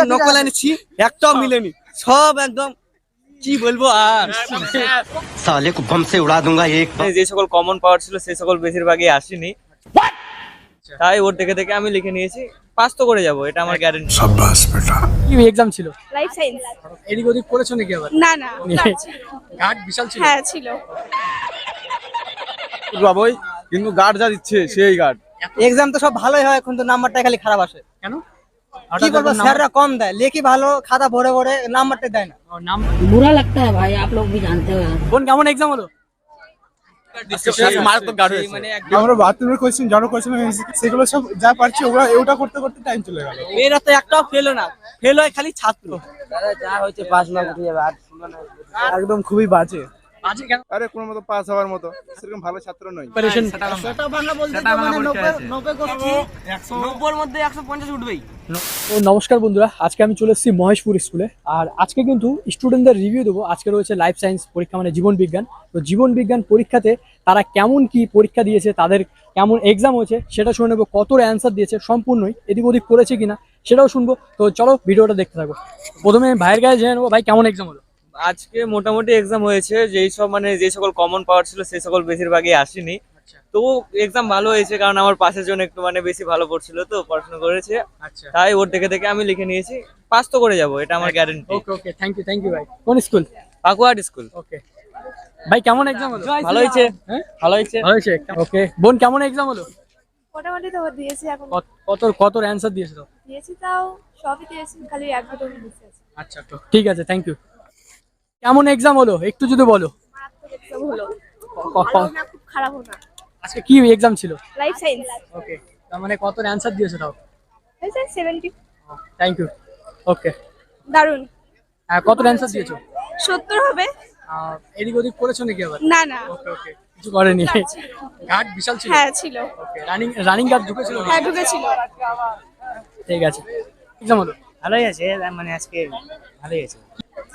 নকল এনেছি একটাও মিলেনি সব একদম কি বলবো আর साले को बम से उड़ा दूंगा एक মানে যে সকল কমন পাওয়ার ছিল সেই সকল বেশিরভাগই আসেনি তাই ওর দেখে দেখে আমি লিখে নিয়েছি পাস তো করে যাব এটা আমার গ্যারেন্টি কি এক্সাম ছিল লাইফ সায়েন্স এদিক ওদিক করেছো নাকি আবার না না গার্ড ছিল। ঘাট বিশাল ছিল হ্যাঁ ছিল বাবুই কিন্তু গার্ড যা দিচ্ছে সেই গার্ড এক্সাম তো সব ভালোই হয় কিন্তু নাম্বারটা খালি খারাপ আসে কেন কি বলবো স্যাররা কম দেয় লেখি ভালো খাতা ভরে ভরে নাম্বারটা দেয় না নাম बुरा लगता है भाई आप लोग भी जानते हो यार বোন কেমন এক্সাম হলো মারাত্মক গার্ড হয়েছে আমরা বাথরুমের কোয়েশ্চেন জড়ো কোয়েশ্চেন সেগুলো সব যা পারছি ওরা ওটা করতে করতে টাইম চলে গেল মেয়েরা তো একটাও ফেলো না ফেল হয় খালি ছাত্র একদম খুবই বাজে আজকে কেন আরে কোনো মতো পাস হওয়ার মতো সেরকম ভালো ছাত্র নয় প্রিপারেশন তো নমস্কার বন্ধুরা, আজকে আমি চলে এসেছি মহেশপুর স্কুলে। আর আজকে কিন্তু স্টুডেন্টদের রিভিউ দেবো। আজকে রয়েছে লাইফ সায়েন্স পরীক্ষা মানে জীবন বিজ্ঞান। তো জীবন বিজ্ঞান পরীক্ষাতে তারা কেমন কি পরীক্ষা দিয়েছে, তাদের কেমন এক্সাম হয়েছে, সেটা শুনে নেব। কত অ্যান্সার দিয়েছে সম্পূর্ণই, এদিক ওদিক করেছে কিনা, সেটাও শুনব। তো চলো ভিডিওটা দেখতে থাকব প্রথমে ভাইয়ের গায়ে জেনে নেব, ভাই, কেমন এক্সাম হলো? আজকে মোটামুটি এক্সাম হয়েছে, যেই সব মানে যে সকল কমন পাওয়ার ছিল সেই সকল বেশিরভাগই আসেনি। তো এক্সাম ভালো হয়েছে কারণ আমার পাশের জন্য একটু মানে বেশি ভালো পড়ছিল তো পড়াশোনা করেছে। আচ্ছা। তাই ওর দেখে দেখে আমি লিখে নিয়েছি। পাস তো করে যাব এটা আমার guarantee okay okay thank you thank you ভাই কোন স্কুল পাকুয়াট স্কুল ওকে ভাই কেমন এক্সাম হলো? ভালো হয়েছে? হ্যাঁ? ভালো হয়েছে? ভালো হয়েছে? ওকে বোন কেমন এক্সাম হলো? মোটামুটি তো দিয়েছি এখন। কত- কত অ্যান্সার দিয়েছে তো দিয়েছি তাও সবই দিয়েছি খালি এক দুটো মিস আচ্ছা তো ঠিক আছে থ্যাংক ইউ কেমন এক্সাম হলো? একটু যদি বলো। মারাত্মক এক্সাম হলো। খুব খারাপ না। আজকে কি এক্সাম ছিল? লাইফ সায়েন্স ওকে তার মানে কত অ্যান্সার দিয়েছ তাও? হয়েছে সেভেন্টি থ্যাংক ইউ ওকে দারুণ হ্যাঁ কত অ্যান্সার দিয়েছ? সত্তর হবে। এদিক ওদিক করেছ নাকি আবার? না না। ওকে ওকে কিছু করেনি। ঘাট বিশাল ছিল? হ্যাঁ ছিল। ওকে রানিং রানিং গার্ড ঢুকেছিল? হ্যাঁ ঢুকেছিল। ঠিক আছে। এক্সাম হলো? ভালোই আছে মানে আজকে ভালোই আছে।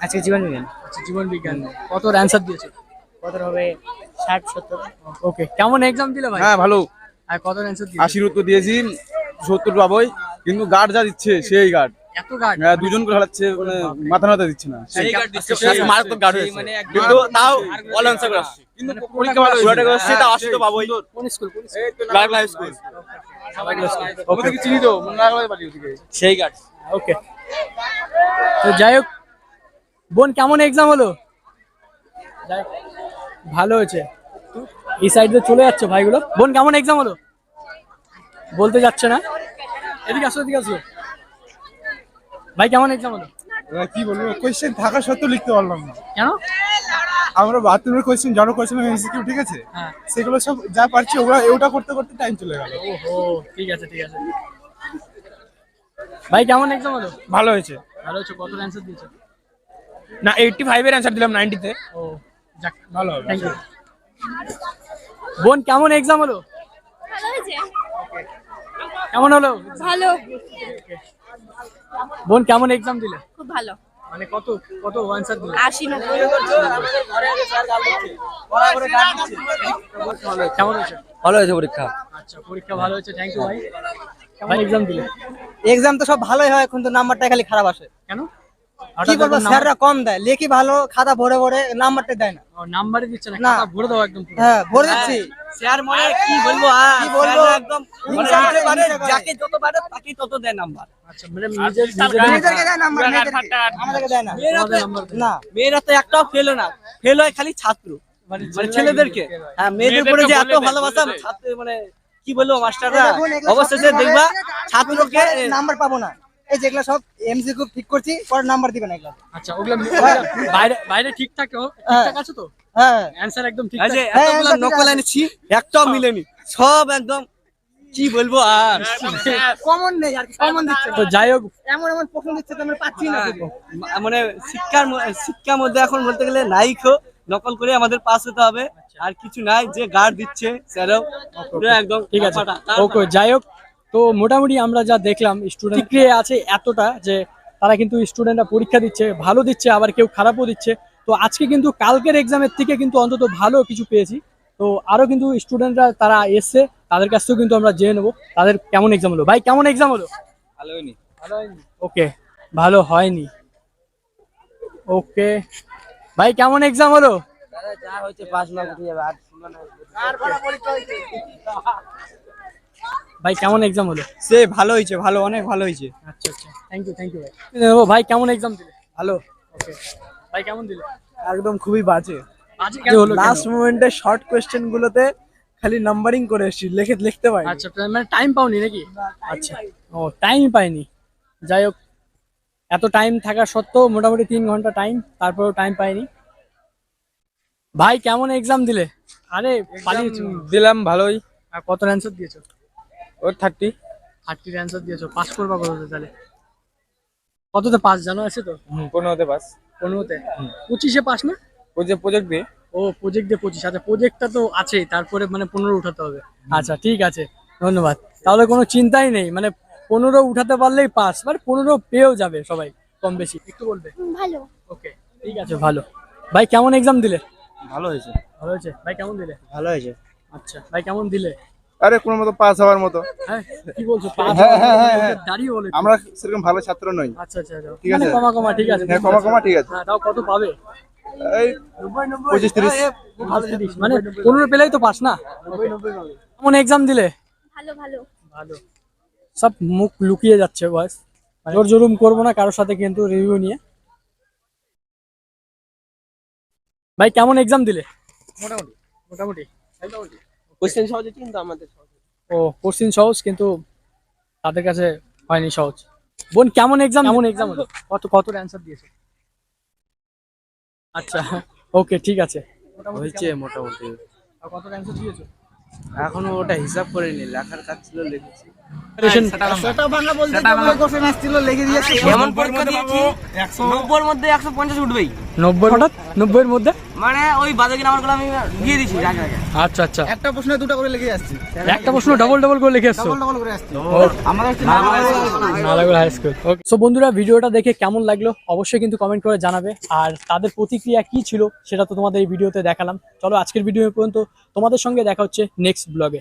আজকে জীবন বিজ্ঞান। আচ্ছা জীবন বিজ্ঞান। কত অ্যান্সার দিয়েছ? কত হবে? ষাট সত্তর। ওকে কেমন এক্সাম দিলে ভাই? হ্যাঁ ভালো। আর কত অ্যান্সার দিলে? আশির উত্তর দিয়েছি সত্তর বাবুই কিন্তু গার্ড যা দিচ্ছে সেই গার্ড এত গার্ড হ্যাঁ দুজন করে হারাচ্ছে মানে মাথা মাথা দিচ্ছে না সেই guard দিচ্ছে, সেই মারাত্মক গার্ড হয়েছে। মানে কিন্তু তাও অল অ্যান্সার করে আসছে। কিন্তু পরীক্ষা ভালো হয়েছে। সেটা আসি তো বাবুই কোন স্কুল কোন লাইভ লাইভ স্কুল ওকে কি চিনি তো মনে লাগলে বাড়ি ওদিকে সেই গার্ড ওকে। তো যাই হোক বোন কেমন এক্সাম হলো? ভালো হয়েছে। এই সাইড দিয়ে চলে যাচ্ছে ভাইগুলো। বোন কেমন এক্সাম হলো? বলতে যাচ্ছে না। এদিকে আসো এদিকে আসো। ভাই কেমন এক্সাম হলো? কি বলব কোয়েশ্চেন থাকা সত্ত্বেও লিখতে পারলাম না। কেন? আমরা বাথরুমের কোয়েশ্চেন জড়ো কোয়েশ্চেন এমসিকিউ ঠিক আছে? হ্যাঁ। সেগুলো সব যা পারছি ওরা ওটা করতে করতে টাইম চলে গেল। ও ঠিক আছে ঠিক আছে। ভাই কেমন এক্সাম হলো? ভালো হয়েছে। ভালো হয়েছে কত অ্যান্সার দিয়েছ? না এইটটি ফাইভের অ্যান্সার দিলাম নাইনটিতে ও যাক ভালো হবে। থ্যাংক ইউ বোন কেমন এক্সাম হলো? কেমন হলো? ভালো। বোন কেমন এক্সাম দিলে? খুব ভালো। মানে কত কত অ্যান্সার দিলে? আশি নব্বই। কেমন হয়েছে? ভালো হয়েছে পরীক্ষা। আচ্ছা পরীক্ষা ভালো হয়েছে থ্যাংক ইউ ভাই। কেমন এক্সাম দিলে? এক্সাম তো সব ভালোই হয় কিন্তু নাম্বারটা খালি খারাপ আসে। কেন? কি বলব স্যাররা কম দেয়। লেখি ভালো খাতা ভরে ভরে নাম্বারটা দেয় না। দিচ্ছে না না। খাতা ভরে দাও একদম হ্যাঁ ভরে দিচ্ছি। স্যার মানে কি বলব কি বলব? একদম মানে হিংসা করে মানে করে। যাকে যত পারে তাকে তত দেয় নাম্বার। আচ্ছা মানে নিজের নিজের দেয় নাম্বার মেয়েদেরকে আমাদেরকে দেয় না। আমাদের নাম্বার দেয়। না। মেয়েরা তো একটাও ফেলো না। ফেল হয় খালি ছাত্র। মানে ছেলেদেরকে হ্যাঁ। মেয়েদের উপরে যে এত ভালোবাসা ছাত্র মানে কি বলব মাস্টাররা? অবশেষে দেখবা ছাত্রকে নাম্বার পাবো না। এই যেগুলো সব এমসিকিউ ঠিক করছি পরে নাম্বার দিবে না এগুলো। আচ্ছা ওগুলো বাইরে বাইরে ঠিকঠাক হোক ঠিকঠাক আছে তো? হ্যাঁ। অ্যান্সার একদম যে হ্যাঁ, এতগুলো হ্যাঁ, নকল এনেছি একটাও মিলেনি। সব একদম কি বলব আর? কমন নেই আর কমন দিচ্ছে। তো যাই হোক। এমন এমন প্রশ্ন দিচ্ছে তো আমরা পাচ্ছি না মানে শিক্ষার শিক্ষার মধ্যে এখন বলতে গেলে নাইকো নকল করে আমাদের পাস হতে হবে। আর কিছু নাই যে গার্ড দিচ্ছে স্যারও একদম ঠিক আছে। ওকে যাই হোক। তো মোটামুটি আমরা যা দেখলাম স্টুডেন্ট আছে এতটা যে তারা কিন্তু স্টুডেন্টরা পরীক্ষা দিচ্ছে ভালো দিচ্ছে আবার কেউ খারাপও দিচ্ছে। তো আজকে কিন্তু কালকের এক্সামের থেকে কিন্তু অন্তত ভালো কিছু পেয়েছি। তো আরও কিন্তু স্টুডেন্টরা তারা এসছে তাদের কাছ থেকেও কিন্তু আমরা জেনে নেব তাদের কেমন এক্সাম হলো। ভাই কেমন এক্সাম হলো? ভালো হয়নি। ওকে ভালো হয়নি। ওকে ভাই কেমন এক্সাম হলো? ভাই কেমন এক্সাম হলো? সে ভালো হয়েছে ভালো অনেক ভালো হয়েছে। আচ্ছা আচ্ছা। থ্যাংক ইউ থ্যাংক ইউ ভাই। ভাই কেমন এক্সাম দিলে? ভালো। ওকে ভাই কেমন দিলে? একদম খুবই বাজে। লাস্ট মোমেন্টে শর্ট কোয়েশ্চেন গুলোতে খালি নাম্বারিং করে এসেছি লিখে লিখতে পারি আচ্ছা মানে টাইম পাওনি নাকি? আচ্ছা। ও টাইম পাইনি। যাই হোক এত টাইম থাকা সত্ত্বেও মোটামুটি তিন ঘণ্টা টাইম তারপরেও টাইম পাইনি। ভাই কেমন এক্সাম দিলে? আরে দিলাম ভালোই। আর কত অ্যান্সার দিয়েছ? ওর থার্টি থার্টির অ্যান্সার দিয়েছ পাস করবা কততে তাহলে? কততে পাস জানো আছে তো? পনেরোতে পাস পনেরোতে? পঁচিশে পাস না? ওই যে প্রজেক্ট দিয়ে ও প্রজেক্ট দিয়ে পঁচিশ। আচ্ছা প্রজেক্টটা তো আছেই তারপরে মানে পনেরো উঠাতে হবে। আচ্ছা ঠিক আছে ধন্যবাদ। তাহলে কোনো চিন্তাই নেই মানে পনেরো উঠাতে পারলেই পাস মানে পনেরো পেয়েও যাবে সবাই কম বেশি। একটু বলবে? ভালো। ওকে ঠিক আছে ভালো। ভাই কেমন এক্সাম দিলে? ভালো হয়েছে। ভালো হয়েছে? ভাই কেমন দিলে? ভালো হয়েছে। আচ্ছা ভাই কেমন দিলে? আরে কোনো মতো পাস হওয়ার মতো। হ্যাঁ কি বলছো? পাস হ্যাঁ, হ্যাঁ, হ্যাঁ, হ্যাঁ। দাঁড়িয়ে বলে আমরা সেরকম ভালো ছাত্র নই। আচ্ছা আচ্ছা আচ্ছা। ঠিক মানে আছে। কমা কমা ঠিক আছে। হ্যাঁ কমা কমা ঠিক আছে। হ্যাঁ তাও কত পাবে? এই ভালো তিরিশ। মানে পনেরো পেলেই তো পাস না? কেমন এক্সাম দিলে? ভালো ভালো। ভালো। সব মুখ লুকিয়ে যাচ্ছে বয়স। জোর জুলুম করব না কারোর সাথে কিন্তু রিভিউ নিয়ে। ভাই কেমন এক্সাম দিলে? মোটামুটি। মোটামুটি। কোশ্চেন সহজে কিন্তু আমাদের ও কোশ্চেন সহজ কিন্তু তাদের কাছে হয়নি সহজ। বোন কেমন এক্সাম কেমন এক্সাম হলো? কত কত অ্যান্সার দিয়েছে? আচ্ছা ওকে ঠিক আছে। হয়েছে মোটামুটি। আর কত অ্যান্সার দিয়েছ? এখনও ওটা হিসাব করিনি লেখার কাজ ছিল লিখেছি। সেটা ভাঙা বলতে কোশ্চেন আসছিল লিখে দিয়েছি। এমন পরীক্ষা দিয়েছি নব্বইয়ের মধ্যে একশো পঞ্চাশ উঠবেই। নব্বই হঠাৎ নব্বইয়ের মধ্যে? মানে ওই বাজার নাম্বারগুলো আমি দিয়ে দিচ্ছি আগে আগে। আচ্ছা আচ্ছা। একটা প্রশ্নে দুটো করে লিখে আসছি। একটা প্রশ্ন ডবল ডবল করে লিখে এসছো ডবল করে আসছি। আমাদের নালাগোল হাই স্কুল সো বন্ধুরা ভিডিওটা দেখে কেমন লাগল? অবশ্যই কিন্তু কমেন্ট করে জানাবে। আর তাদের প্রতিক্রিয়া কি ছিল সেটা তো তোমাদের এই ভিডিওতে দেখালাম। চলো আজকের ভিডিও পর্যন্ত তোমাদের সঙ্গে দেখা হচ্ছে নেক্সট ব্লগে